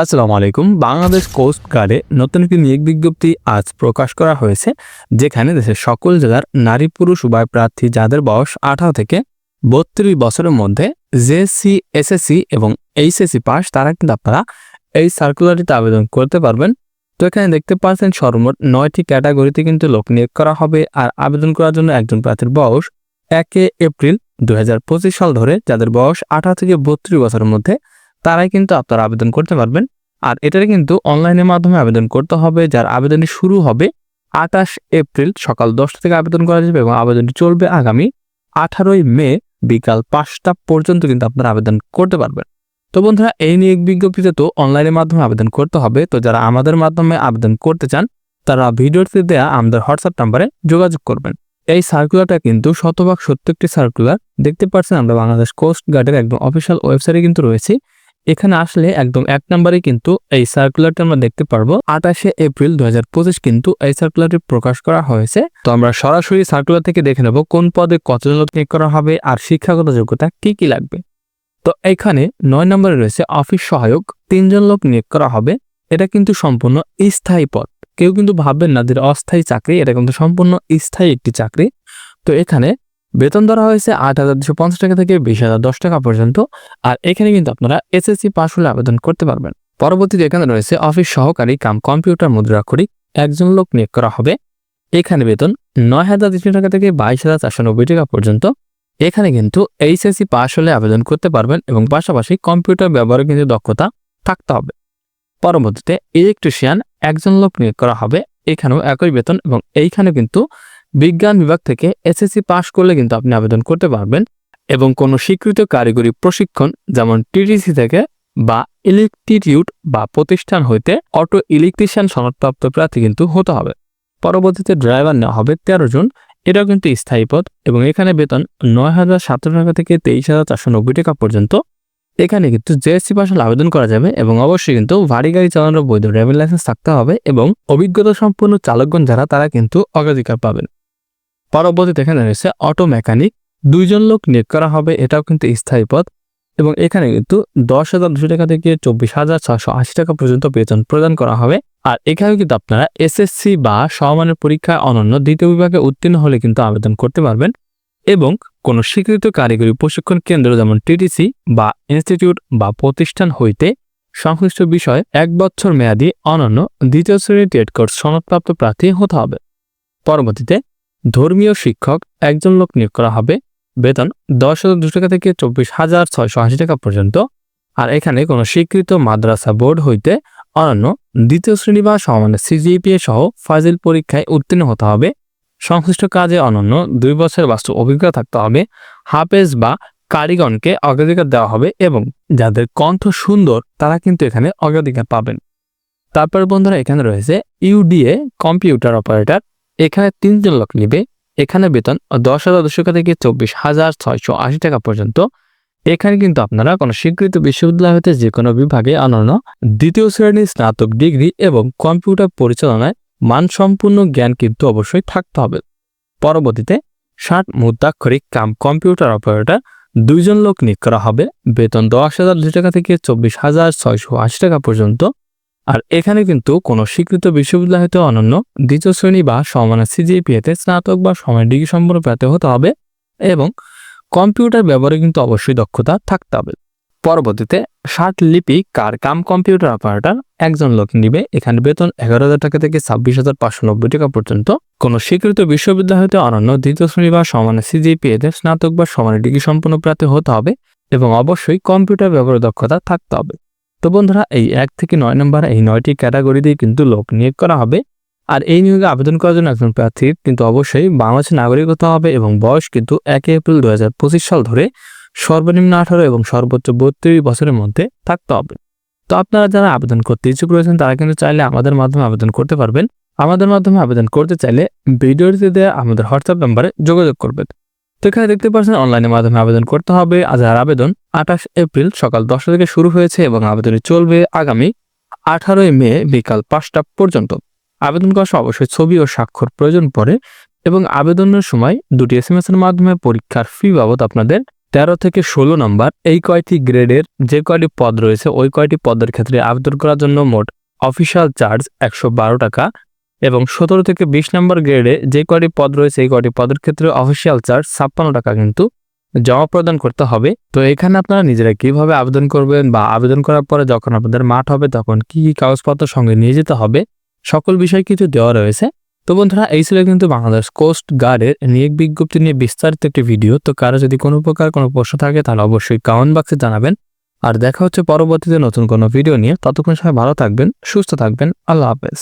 আসসালামু আলাইকুম। বাংলাদেশ কোস্ট গার্ডে নতুন একটি নিয়োগ বিজ্ঞপ্তি আজ প্রকাশ করা হয়েছে, যেখানে দেশের সকল জেলার নারী পুরুষ উভয় প্রার্থী যাদের বয়স আঠারো থেকে বত্রিশ বছরের মধ্যে জেএসসি এসএসসি এবং এইচএসসি পাস, তারা কিন্তু আপনারা এই সার্কুলারটিতে আবেদন করতে পারবেন। তো এখানে দেখতে পাচ্ছেন সর্বমোট নয়টি ক্যাটাগরিতে কিন্তু লোক নিয়োগ করা হবে, আর আবেদন করার জন্য একজন প্রার্থীর বয়স একে এপ্রিল দুই হাজার পঁচিশ সাল ধরে, যাদের বয়স আঠারো থেকে বত্রিশ বছরের মধ্যে তারাই কিন্তু আপনারা আবেদন করতে পারবেন। আর এটার কিন্তু অনলাইনের মাধ্যমে আবেদন করতে হবে, যার আবেদনটি শুরু হবে আঠাশ এপ্রিল সকাল দশটা থেকে আবেদন করা যাবে এবং আবেদনটি চলবে আগামী আঠারোই মে বিকাল পাঁচটা পর্যন্ত কিন্তু আপনারা আবেদন করতে পারবেন। তো বন্ধুরা, এই নিয়োগ বিজ্ঞপ্তিতে তো অনলাইনের মাধ্যমে আবেদন করতে হবে। তো যারা আমাদের মাধ্যমে আবেদন করতে চান, তারা ভিডিওতে দেয়া আমাদের হোয়াটসঅ্যাপ নাম্বারে যোগাযোগ করবেন। এই সার্কুলারটা কিন্তু শতভাগ সত্য একটি সার্কুলার। দেখতে পাচ্ছেন, আমরা বাংলাদেশ কোস্ট গার্ডের একদম অফিসিয়াল ওয়েবসাইটে কিন্তু রয়েছে। এখানে আসলে একদম এক নম্বরে কিন্তু এই সার্কুলারটা আমরা দেখতে পারব। আঠাশে এপ্রিল দুই হাজার পঁচিশ কিন্তু এই সার্কুলারটি প্রকাশ করা হয়েছে। তো আমরা সরাসরি সার্কুলার থেকে দেখে নেব কোন পদে কতজন লোক নিয়োগ করা হবে আর শিক্ষাগত যোগ্যতা কি কি লাগবে। তো এখানে নয় নম্বরে রয়েছে অফিস সহায়ক, তিনজন লোক নিয়োগ করা হবে। এটা কিন্তু সম্পূর্ণ স্থায়ী পদ। কেউ কিন্তু ভাববেন না যে অস্থায়ী চাকরি, এটা কিন্তু সম্পূর্ণ স্থায়ী একটি চাকরি। তো এখানে বেতন ধরা হয়েছে আট হাজার দুশো পঞ্চাশ টাকা থেকে বিশ হাজার দশ টাকা পর্যন্ত, আর এখানে কিন্তু আপনারা এসএসসি পাস হলে আবেদন করতে পারবেন। পরবর্তীতে এখানে রয়েছে অফিস সহকারী কাম কম্পিউটার মুদ্রাক্ষরিক, একজন লোক নিয়োগ করা হবে। এখানে বেতন নয় হাজার তিনশো টাকা থেকে বাইশ হাজার চারশো নব্বই টাকা পর্যন্ত। এখানে কিন্তু এইচএসসি পাস হলে আবেদন করতে পারবেন এবং পাশাপাশি কম্পিউটার ব্যবহারে কিন্তু দক্ষতা থাকতে হবে। পরবর্তীতে ইলেকট্রিশিয়ান একজন লোক নিয়োগ করা হবে। এখানেও একই বেতন এবং এইখানে কিন্তু বিজ্ঞান বিভাগ থেকে এসএসসি পাশ করলে কিন্তু আপনি আবেদন করতে পারবেন এবং কোনো স্বীকৃত কারিগরি প্রশিক্ষণ যেমন টিটিসি থেকে বা ইলেকট্রিটিউট বা প্রতিষ্ঠান হইতে অটো ইলেকট্রিশিয়ান সনদপ্রাপ্ত প্রার্থী কিন্তু হতে হবে। পরবর্তীতে ড্রাইভার নেওয়া হবে তেরো জন। এটাও কিন্তু স্থায়ী পদ এবং এখানে বেতন নয় হাজার সাতশো টাকা থেকে তেইশ হাজার চারশো নব্বই টাকা পর্যন্ত। এখানে কিন্তু জেএসসি পাশাল আবেদন করা যাবে এবং অবশ্যই কিন্তু ভারী গাড়ি চালানোর বৈধ ড্রাইভিং লাইসেন্স থাকতে হবে এবং অভিজ্ঞতা সম্পন্ন চালকগণ যারা, তারা কিন্তু অগ্রাধিকার পাবেন। পরবর্তীতে এখানে রয়েছে অটো মেকানিক দুইজন লোক নিয়োগ করা হবে, এটাও কিন্তু স্থায়ী পদ। এবং এখানে কিন্তু দশ হাজার দুশো টাকা থেকে চব্বিশ হাজার ছশো আশি টাকা পর্যন্ত বেতন প্রদান করা হবে। আর এখানে কিন্তু আপনারা এসএসসি বা সমমানের পরীক্ষায় অনন্য দ্বিতীয় বিভাগে উত্তীর্ণ হলে কিন্তু আবেদন করতে পারবেন। এবং কোনো স্বীকৃত কারিগরি প্রশিক্ষণ কেন্দ্র যেমন টিটিসি বা ইনস্টিটিউট বা প্রতিষ্ঠান হইতে সংশ্লিষ্ট বিষয়ে এক বছর মেয়াদি অনন্য দ্বিতীয় শ্রেণির টেট কোর্স সনদপ্রাপ্ত প্রার্থী হতে হবে। পরবর্তীতে ধর্মীয় শিক্ষক একজন লোক নিয়োগ করা হবে। বেতন দশ হাজার দুশো টাকা থেকে চব্বিশ হাজার ছয়শো আশি টাকা পর্যন্ত। আর এখানে কোনো স্বীকৃত মাদ্রাসা বোর্ড হইতে অনন্য দ্বিতীয় শ্রেণি বা সমানের সিজিপিএ সহ ফাজিল পরীক্ষায় উত্তীর্ণ হতে হবে। সংশ্লিষ্ট কাজে অনন্য দুই বছর বাস্তব অভিজ্ঞতা থাকতে হবে। হাফেজ বা কারিগণকে অগ্রাধিকার দেওয়া হবে এবং যাদের কণ্ঠ সুন্দর তারা কিন্তু এখানে অগ্রাধিকার পাবেন। তারপর বন্ধুরা এখানে রয়েছে ইউডিএ কম্পিউটার অপারেটর। এখানে তিনজন লোক নিবে। এখানে বেতন দশ হাজার দুশো থেকে চব্বিশ হাজার ছয়শো আশি টাকা পর্যন্ত। এখানে কিন্তু আপনারা কোনো স্বীকৃত বিশ্ববিদ্যালয় হতে যে কোনো বিভাগে অনন্য দ্বিতীয় শ্রেণির স্নাতক ডিগ্রি এবং কম্পিউটার পরিচালনায় মানসম্পূর্ণ জ্ঞান কিন্তু অবশ্যই থাকতে হবে। পরবর্তীতে ষাট মুদ্রাক্ষরিক কাম কম্পিউটার অপারেটর দুইজন লোক নিয়োগ করা হবে। বেতন দশ হাজার দুশো টাকা থেকে চব্বিশ হাজার ছয়শো আশি টাকা পর্যন্ত। আর এখানে কিন্তু কোনো স্বীকৃত বিশ্ববিদ্যালয় হতে অনন্য দ্বিতীয় শ্রেণি বা সমানের সিজিপিএতে স্নাতক বা সময় ডিগ্রি সম্পন্ন প্রাপ্ত হতে হবে এবং কম্পিউটার ব্যবহারে কিন্তু অবশ্যই দক্ষতা থাকতে হবে। পরবর্তীতে ষাট লিপি কার কাম কম্পিউটার অপারেটর একজন লোক নিবে, এখানে বেতন এগারো হাজার টাকা থেকে ছাব্বিশ হাজার পাঁচশো নব্বই টাকা পর্যন্ত। কোনো স্বীকৃত বিশ্ববিদ্যালয় হতে অনন্য দ্বিতীয় শ্রেণি বা সমানের সিজিপিএতে স্নাতক বা সমানের ডিগ্রি সম্পন্ন প্রাপ্ত হতে হবে এবং অবশ্যই কম্পিউটার ব্যবহারের দক্ষতা থাকতে হবে। তো বন্ধুরা, এই এক থেকে নয় নম্বর এই নয়টি ক্যাটাগরি দিয়ে কিন্তু লোক নিয়োগ করা হবে। আর এই নিয়োগে আবেদন করার জন্য একজন প্রার্থীর কিন্তু অবশ্যই বাংলাদেশের নাগরিক হতে হবে এবং বয়স কিন্তু এক এপ্রিল দুই হাজার পঁচিশ সাল ধরে সর্বনিম্ন আঠারো এবং সর্বোচ্চ বত্রিশ বছরের মধ্যে থাকতে হবে। তো আপনারা যারা আবেদন করতে ইচ্ছুক রয়েছেন, তারা কিন্তু চাইলে আমাদের মাধ্যমে আবেদন করতে পারবেন। আমাদের মাধ্যমে আবেদন করতে চাইলে ভিডিওটিতে দেওয়া আমাদের হোয়াটসঅ্যাপ নাম্বারে যোগাযোগ করবেন। তো এখানে দেখতে পাচ্ছেন, অনলাইনের মাধ্যমে আবেদন করতে হবে। আজ আর আবেদন আঠাশ এপ্রিল সকাল দশটা থেকে শুরু হয়েছে এবং আবেদনটি চলবে আগামী আঠারোই মে বিকাল পাঁচটা পর্যন্ত। আবেদন করার অবশ্যই ছবি ও স্বাক্ষর প্রয়োজন পড়ে এবং আবেদনের সময় দুটি এস এর মাধ্যমে পরীক্ষার ফি বাবদ আপনাদের তেরো থেকে ষোলো নম্বর, এই কয়টি গ্রেডের যে কয়টি পদ রয়েছে, ওই কয়টি পদের ক্ষেত্রে আবেদন করার জন্য মোট অফিসিয়াল চার্জ একশো বারো টাকা। এবং সতেরো থেকে বিশ নম্বর গ্রেডে যে কয়টি পদ রয়েছে, এই কয়টি পদের ক্ষেত্রে অফিসিয়াল চার্জ ছাপ্পান্ন টাকা কিন্তু জমা প্রদান করতে হবে। তো এখানে আপনারা নিজেরা কীভাবে আবেদন করবেন বা আবেদন করার পরে যখন আপনাদের মাঠ হবে তখন কি কি কাগজপত্র সঙ্গে নিয়ে যেতে হবে, সকল বিষয় কিছু দেওয়া রয়েছে। তো বন্ধুরা, এই ছিল কিন্তু বাংলাদেশ কোস্ট গার্ডের নিয়োগ বিজ্ঞপ্তি নিয়ে বিস্তারিত একটি ভিডিও তো কারও যদি কোনো প্রকার কোনো প্রশ্ন থাকে তাহলে অবশ্যই কমেন্ট বক্সে জানাবেন। আর দেখা হচ্ছে পরবর্তীতে নতুন কোনো ভিডিও নিয়ে। ততক্ষণ সবাই ভালো থাকবেন, সুস্থ থাকবেন। আল্লাহ হাফেজ।